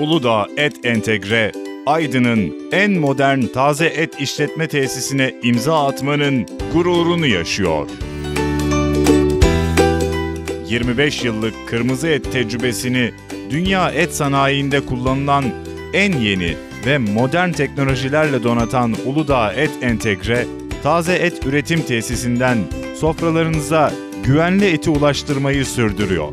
Uludağ Et Entegre, Aydın'ın en modern taze et işletme tesisine imza atmanın gururunu yaşıyor. 25 yıllık kırmızı et tecrübesini dünya et sanayinde kullanılan en yeni ve modern teknolojilerle donatan Uludağ Et Entegre, taze et üretim tesisinden sofralarınıza güvenli eti ulaştırmayı sürdürüyor.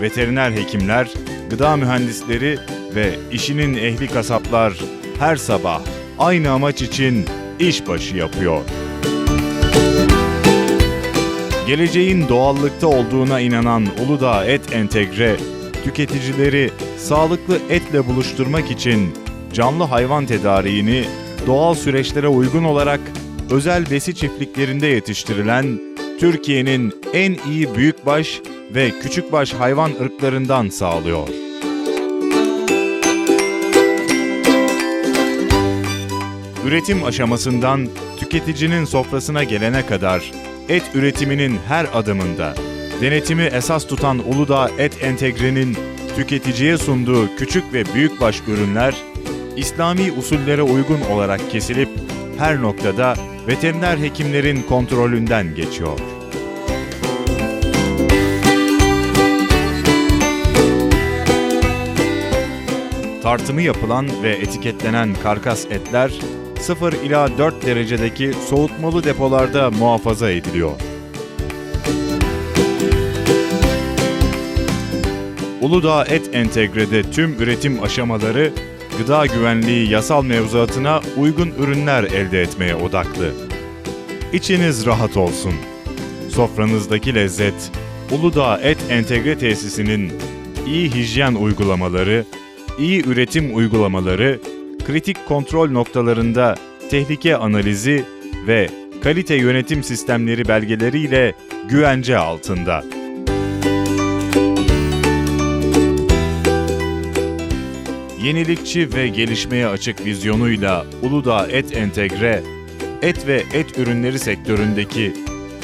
Veteriner hekimler, gıda mühendisleri ve işinin ehli kasaplar her sabah aynı amaç için işbaşı yapıyor. Geleceğin doğallıkta olduğuna inanan Uludağ Et Entegre, tüketicileri sağlıklı etle buluşturmak için canlı hayvan tedariğini doğal süreçlere uygun olarak özel besi çiftliklerinde yetiştirilen Türkiye'nin en iyi büyükbaş ve küçükbaş hayvan ırklarından sağlıyor. Üretim aşamasından tüketicinin sofrasına gelene kadar et üretiminin her adımında denetimi esas tutan Uludağ Et Entegre'nin tüketiciye sunduğu küçük ve büyükbaş ürünler İslami usullere uygun olarak kesilip her noktada veteriner hekimlerin kontrolünden geçiyor. Tartımı yapılan ve etiketlenen karkas etler 0 ila 4 derecedeki soğutmalı depolarda muhafaza ediliyor. Uludağ Et Entegre'de tüm üretim aşamaları gıda güvenliği yasal mevzuatına uygun ürünler elde etmeye odaklı. İçiniz rahat olsun. Sofranızdaki lezzet, Uludağ Et Entegre Tesisi'nin iyi hijyen uygulamaları, iyi üretim uygulamaları, kritik kontrol noktalarında tehlike analizi ve kalite yönetim sistemleri belgeleriyle güvence altında. Yenilikçi ve gelişmeye açık vizyonuyla Uludağ Et Entegre, et ve et ürünleri sektöründeki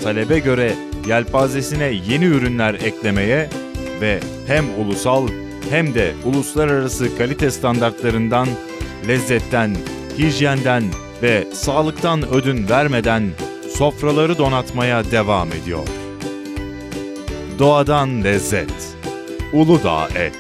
talebe göre yelpazesine yeni ürünler eklemeye ve hem ulusal hem de uluslararası kalite standartlarından, lezzetten, hijyenden ve sağlıktan ödün vermeden sofraları donatmaya devam ediyor. Doğadan lezzet. Uludağ Et.